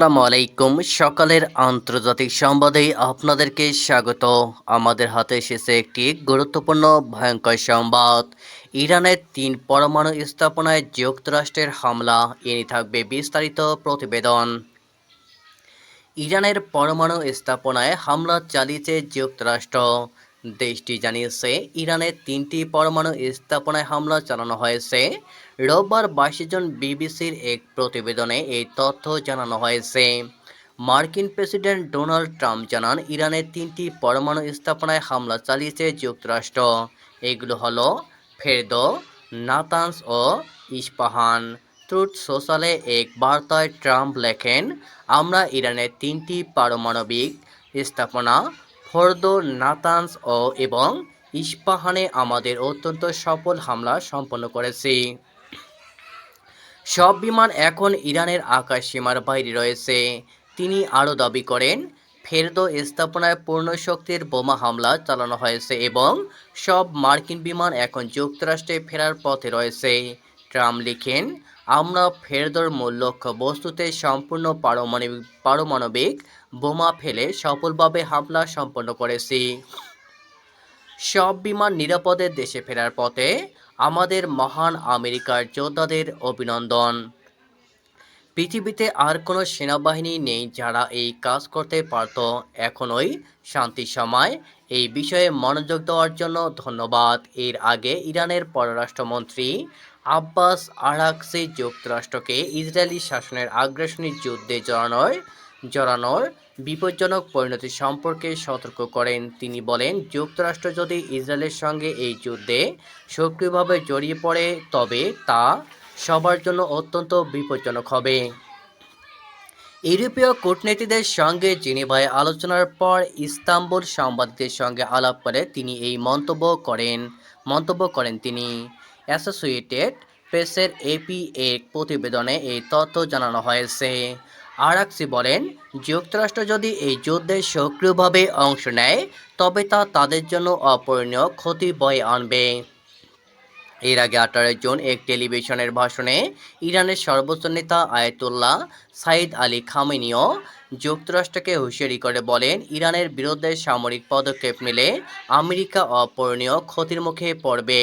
আসসালামু আলাইকুম। সকালের আন্তর্জাতিক সংবাদে আপনাদেরকে স্বাগত। আমাদের হাতে এসেছে একটি গুরুত্বপূর্ণ, ভয়ঙ্কর সংবাদ। ইরানের তিন পরমাণু স্থাপনায় যুক্তরাষ্ট্রের হামলা এনে থাকবে বিস্তারিত প্রতিবেদন। ইরানের পরমাণু স্থাপনায় হামলা চালিয়েছে যুক্তরাষ্ট্র। দেশটি জানিয়েছে ইরানের তিনটি পরমাণু স্থাপনায় হামলা চালানো হয়েছে। রোববার বাইশে জন বিবিসির এক প্রতিবেদনে এই তথ্য জানানো হয়েছে। মার্কিন প্রেসিডেন্ট ডোনাল্ড ট্রাম্প জানান ইরানের তিনটি পরমাণু স্থাপনায় হামলা চালিয়েছে যুক্তরাষ্ট্র। এগুলো হলো ফেরদো, নাতানস ও ইস্পাহান। ট্রুথ সোশ্যালে এক বার্তায় ট্রাম্প লেখেন, আমরা ইরানের তিনটি পারমাণবিক স্থাপনা ফর্দো, নাতানস ও এবং ইস্পাহানে আমাদের অত্যন্ত সফল হামলা সম্পন্ন করেছি। সব বিমান এখন ইরানের আকাশ সীমার বাইরে রয়েছে। তিনি আরও দাবি করেন, ফেরদো স্থাপনায় পূর্ণ শক্তির বোমা হামলা চালানো হয়েছে এবং সব মার্কিন বিমান এখন যুক্তরাষ্ট্রে ফেরার পথে রয়েছে। ট্রাম্প লিখেন, আমরা ফেরদোর মূল লক্ষ্য বস্তুতে সম্পূর্ণ পারমাণবিক পারমাণবিক বোমা ফেলে সফলভাবে হামলা সম্পন্ন করেছি। সব বিমান নিরাপদে দেশে ফেরার পথে আমাদের মহান আমেরিকার যোদ্ধাদের অভিনন্দন। পৃথিবীতে আর কোনো সেনাবাহিনী নেই যারা এই কাজ করতে পারত। এখনই শান্তির সময়। এই বিষয়ে মনোযোগ দেওয়ার জন্য ধন্যবাদ। এর আগে ইরানের পররাষ্ট্রমন্ত্রী আব্বাস আরাকসি যুক্তরাষ্ট্রকে ইসরায়েলি শাসনের আগ্রাসনী যুদ্ধে জড়ানোর জড়ানোর বিপজ্জনক পরিণতি সম্পর্কে সতর্ক করেন। তিনি বলেন, যুক্তরাষ্ট্র যদি ইসরায়েলের সঙ্গে এই যুদ্ধে সক্রিয়ভাবে জড়িয়ে পড়ে, তবে তা সবার জন্য অত্যন্ত বিপজ্জনক হবে। ইউরোপীয় কূটনীতিদের সঙ্গে জেনেভায় আলোচনার পর ইস্তাম্বুল সাংবাদিকদের সঙ্গে আলাপ করে তিনি এই মন্তব্য করেন মন্তব্য করেন তিনি। অ্যাসোসিয়েটেড প্রেসের এপি এক প্রতিবেদনে এই তথ্য জানানো হয়েছে। আরাকসি বলেন, যুক্তরাষ্ট্র যদি এই যুদ্ধে সক্রিয়ভাবে অংশ নেয়, তবে তা তাদের জন্য অপূরণীয় ক্ষতি বয়ে আনবে। এর আগে আঠারো জুন এক টেলিভিশনের ভাষণে ইরানের সর্বোচ্চ নেতা আয়াতুল্লাহ সাইদ আলী খামেনিও যুক্তরাষ্ট্রকে হুঁশিয়ারি করে বলেন, ইরানের বিরুদ্ধে সামরিক পদক্ষেপ নিলে আমেরিকা অপূরণীয় ক্ষতির মুখে পড়বে।